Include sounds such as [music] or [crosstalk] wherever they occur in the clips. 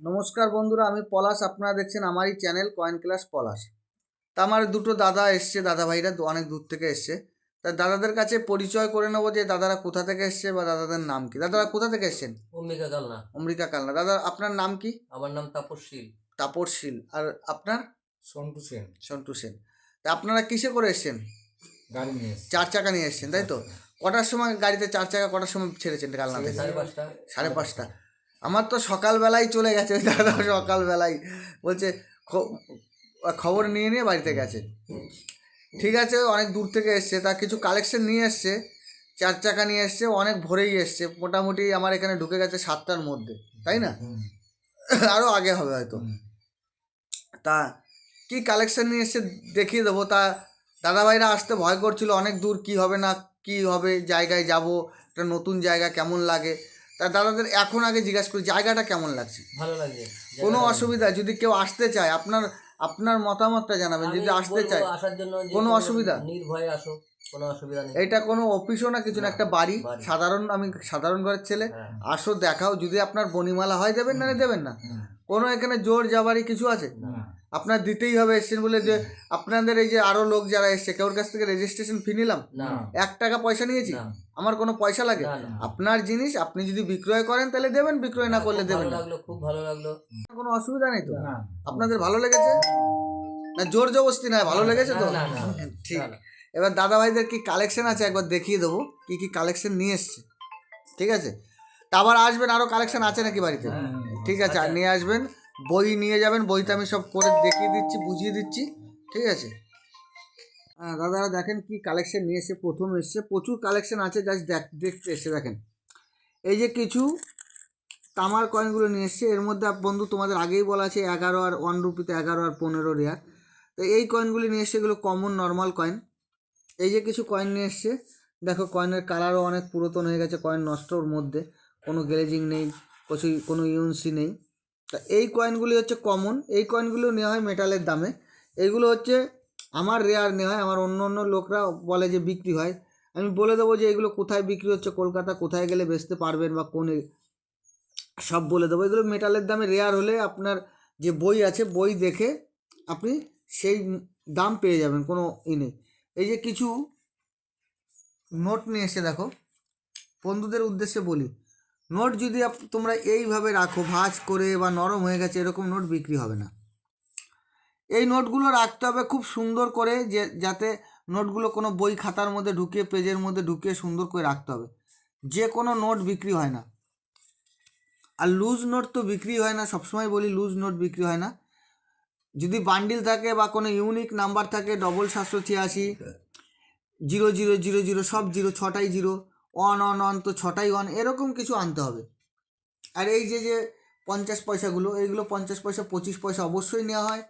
নমস্কার বন্ধুরা আমি পলাশ। আপনারা দেখছেন আমারই চ্যানেল কয়েন ক্লাস পলাশ। তা আমার দুটো দাদা এসছে দাদা ভাইরা দু- অনেক দূর থেকে এসছে। তা দাদাদের কাছে পরিচয় করে নেব যে দাদারা কোথা থেকে এসছে বা দাদাদের নাম কি? দাদারা কোথা থেকে এসছেন? অম্বিকা কালনা। অমৃকা কালনা। দাদা আপনার নাম কি? আমার নাম তাপসশীল তাপরশীল আর আপনার? সন্টু সেন। সন্টু সেন। তা আপনারা কিসে করে এসছেন? গাড়ি নিয়ে চার চাকা নিয়ে এসছেন তাই তো? কটার সময় গাড়িতে চার চাকা কটার সময় ছেড়েছেন কালনা থেকে? সাড়ে পাঁচটা। সাড়ে পাঁচটা। আমার তো সকালবেলায় চলে গেছে ওই [laughs] দাদা সকালবেলায় বলছে খবর নিয়ে নিয়ে বাড়িতে গেছে। ঠিক আছে অনেক দূর থেকে এসছে তা কিছু কালেকশন নিয়ে এসছে চার চাকা নিয়ে এসছে অনেক ভোরেই এসছে মোটামুটি আমার এখানে ঢুকে গেছে সাতটার মধ্যে তাই না? [laughs] আরও আগে হবে হয়তো। তা কি কালেকশন নিয়ে এসছে দেখিয়ে দেবো। তা দাদাভাইরা আসতে ভয় করছিল অনেক দূর কি হবে না কি হবে জায়গায় যাব একটা নতুন জায়গা কেমন লাগে? তা দাদাদের এখন আগে জিজ্ঞাসা করি জায়গাটা কেমন লাগছে? ভালো লাগছে কোনো অসুবিধা? যদি কেউ আসতে চায় আপনার আপনার মতামতটা জানাবেন যদি আসতে চায় আসার জন্য কোনো অসুবিধা? নির্ভয়ে আসো কোনো অসুবিধা নেই। এটা কোনো অফিসও না কিছু না একটা বাড়ি। সাধারণ আমি সাধারণ ঘরের ছেলে হ্যাঁ। আসো দেখাও যদি আপনার বনিমালা হয় দেবেন না দেবেন না। কোনো এখানে জোর যাবারই কিছু আছে? আপনার দিতেই হবে এসছেন বলে যে আপনাদের এই যে আরও লোক যারা এসছে কেউর কাছ থেকে রেজিস্ট্রেশন ফি নিলাম? এক টাকা পয়সা নিয়েছি? আমার কোনো পয়সা লাগে। আপনার জিনিস আপনি যদি বিক্রয় করেন তাহলে দেবেন বিক্রয় না করলে দেবেন লাগল খুব ভালো লাগল। কোনো অসুবিধা নেই তো? আপনাদের ভালো লেগেছে? না জোর জবস্তি না ভালো লেগেছে তো। ঠিক। এবার দাদা ভাইদের কি কালেকশন আছে? একবার দেখিয়ে দেবো কি কি কালেকশন নিয়ে এসছে। ঠিক আছে? তা আবার আসবেন আরও কালেকশন আছে নাকি বাড়িতে? হ্যাঁ। ঠিক আছে আর নিয়ে আসবেন। বই নিয়ে যাবেন বইতে আমি সব করে দেখিয়ে দিচ্ছি, বুঝিয়ে দিচ্ছি, ঠিক আছে? দাদারা দেখেন কি কালেকশন নিয়ে এসে প্রথম এসছে, প্রচুর কালেকশন আছে জাস্ট দেখ, দেখতে এসে দেখেন। এই যে কিছু তামার কয়েনগুলো নিয়ে এসছে, এর মধ্যে বন্ধু তোমাদের আগেই বলা আছে এগারো আর ওয়ান রুপিতে এগারো আর পনেরো রেয়ার তো এই কয়েনগুলি নিয়ে এসছে এগুলো কমন নর্মাল কয়েন এই যে কিছু কয়েন নিয়ে এসছে, দেখো কয়েনের কালারও অনেক পুরাতন হয়ে গেছে কয়েন নষ্টর মধ্যে। কোনো গ্লেজিং নেই কিছু কোনো ইউনসি নেই। তা এই কয়েনগুলি হচ্ছে কমন এই কয়েনগুলো নেওয়া হয় মেটালের দামে। এগুলো হচ্ছে আমার রেয়ার নেওয়া হয়, আমার অন্য অন্য লোকরা বলে যে বিক্রি হয়। আমি বলে দেবো যে এগুলো কোথায় বিক্রি হচ্ছে, কলকাতা কোথায় গেলে বেচতে পারবেন বা কোন সব বলে দেবো। এগুলো মেটালের দামে রেয়ার হলে আপনার যে বই আছে, বই দেখে আপনি সেই দাম পেয়ে যাবেন, কোনো ই নেই। এই যে কিছু নোট নিয়ে এসে দেখো। বন্ধুদের উদ্দেশ্যে বলি নোট যদি তোমরা এইভাবে রাখো, ভাঁজ করে বা নরম হয়ে গেছে, এরকম নোট বিক্রি হবে না। এই নোটগুলো রাখতে হবে খুব সুন্দর করে যে, যাতে নোটগুলো কোনো বই খাতার মধ্যে ঢুকিয়ে পেজের মধ্যে ঢুকিয়ে সুন্দর করে রাখতে হবে। যে কোনো নোট বিক্রি হয় না। আর লুজ নোট তো বিক্রি হয় না, সবসময় বলি লুজ নোট বিক্রি হয় না। যদি বান্ডিল থাকে বা কোনো ইউনিক নাম্বার থাকে, ডবল সাতশো ছিয়াশি, জিরো জিরো জিরো জিরো, সব জিরো, ছটাই জিরো ওয়ান ওয়ান ওয়ান তো ছটাই ওয়ান এরকম কিছু আনতে হবে। আর এই যে যে পঞ্চাশ পয়সাগুলো, এইগুলো পঞ্চাশ পয়সা, পঁচিশ পয়সা অবশ্যই নেওয়া হয়।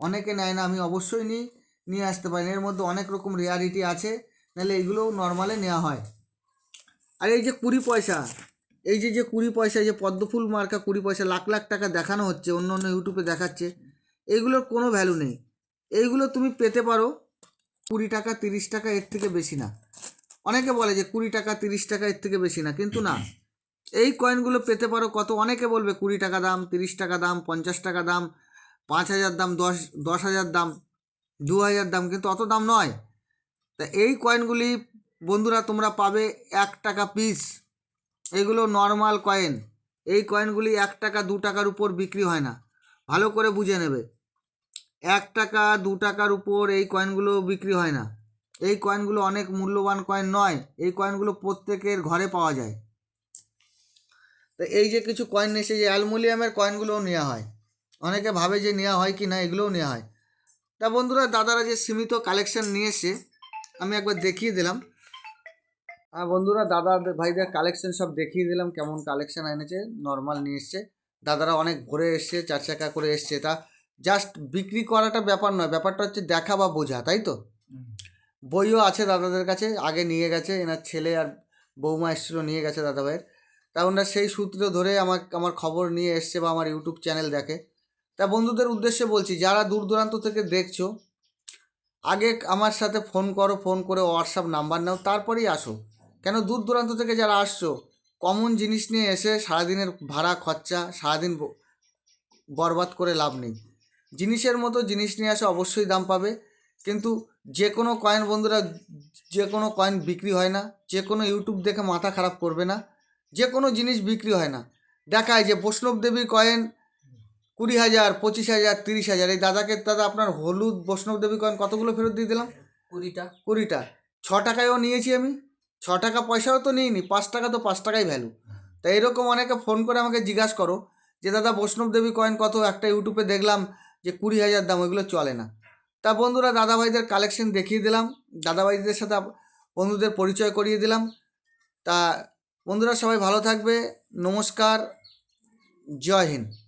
অনেকে নেয় না, আমি অবশ্যই নিই, নিয়ে আসতে পারি এর মধ্যে অনেক রকম রেয়ারিটি আছে, নাহলে এইগুলোও নর্মালে নেওয়া হয়। আর এই যে কুড়ি পয়সা, এই যে যে কুড়ি পয়সা যে পদ্মফুল মার্কা কুড়ি পয়সা, লাখ লাখ টাকা দেখানো হচ্ছে, অন্য অন্য ইউটিউবে দেখাচ্ছে, এইগুলোর কোনো ভ্যালু নেই। এইগুলো তুমি পেতে পারো, কুড়ি টাকা, তিরিশ টাকা, এর থেকে বেশি না। অনেকে বলে যে কুড়ি টাকা, তিরিশ টাকা এর থেকে বেশি না, কিন্তু না। এই কয়েনগুলো পেতে পারো কত? অনেকে বলবে কুড়ি টাকা দাম, তিরিশ টাকা দাম, পঞ্চাশ টাকা দাম, পাঁচ হাজার দাম, দশ দশ হাজার দাম, দু হাজার দাম, কিন্তু অত দাম নয়। তা এই কয়েনগুলি বন্ধুরা তোমরা পাবে এক টাকা পিস এগুলো নর্মাল কয়েন এই কয়েনগুলি এক টাকা, দু টাকার উপর বিক্রি হয় না। ভালো করে বুঝে নেবে। এক টাকা, দু টাকার উপর এই কয়েনগুলো বিক্রি হয় না। এই কয়েনগুলো অনেক মূল্যবান কয়েন নয়, এই কয়েনগুলো প্রত্যেকের ঘরে পাওয়া যায়। তো এই যে কিছু কয়েন এসে যে অ্যালুমিনিয়ামের কয়েনগুলোও নেওয়া হয়। অনেকে ভাবে যে নেওয়া হয় কি না, এগুলোও নেওয়া হয়। তা বন্ধুরা, দাদারা যে সীমিত কালেকশন নিয়ে আমি একবার দেখিয়ে দিলাম। আর বন্ধুরা দাদা ভাইদের কালেকশন সব দেখিয়ে দিলাম, কেমন কালেকশন এনেছে নর্মাল নিয়ে এসছে। দাদারা অনেক ভরে এসছে চার চাকা করে এসছে। তা জাস্ট বিক্রি করাটা ব্যাপার নয়, ব্যাপারটা হচ্ছে দেখা বা বোঝা, তাই তো। বইও আছে দাদাদের কাছে, আগে নিয়ে গেছে, এনার ছেলে আর বৌমা এসেছিল, নিয়ে গেছে দাদা ভাইয়ের তা ওনারা সেই সূত্র ধরে আমার আমার খবর নিয়ে এসছে বা আমার ইউটিউব চ্যানেল দেখে। তা বন্ধুদের উদ্দেশ্যে বলছি, যারা দূর দূরান্ত থেকে দেখছ, আগে আমার সাথে ফোন করো, ফোন করে হোয়াটসঅ্যাপ নাম্বার নাও, তারপরেই আসো। কেন দূর দূরান্ত থেকে যারা আসছো, কমন জিনিস নিয়ে এসে সারাদিনের ভাড়া, খরচা, সারাদিন বরবাদ করে লাভ নেই। জিনিসের মতো জিনিস নিয়ে আসে অবশ্যই দাম পাবে, কিন্তু যে কোনো কয়েন বন্ধুরা যে কোনো কয়েন বিক্রি হয় না যে কোনো ইউটিউব দেখে মাথা খারাপ করবে না যে কোনো জিনিস বিক্রি হয় না। দেখায় যে বৈষ্ণব দেবীর কয়েন কুড়ি হাজার পঁচিশ হাজার তিরিশ হাজার এই দাদাকে দাদা আপনার হলুদ বৈষ্ণব দেবী কয়েন কতগুলো ফেরত দিয়ে দিলাম? কুড়িটা। কুড়িটা। ছ টাকায়ও নিয়েছি আমি। ছ টাকা পয়সাও তো নিইনি পাঁচ টাকা তো পাঁচ টাকাই ভ্যালু তা এরকম অনেকে ফোন করে আমাকে জিজ্ঞাসা করো যে দাদা বৈষ্ণব দেবী কয়েন কত? একটা ইউটিউবে দেখলাম যে কুড়ি হাজার দাম ওইগুলো চলে না। তা বন্ধুরা দাদাভাইদের কালেকশন দেখিয়ে দিলাম। দাদাভাইদের সাথে বন্ধুদের পরিচয় করিয়ে দিলাম। তা বন্ধুরা সবাই ভালো থাকবে। নমস্কার। জয় হিন্দ।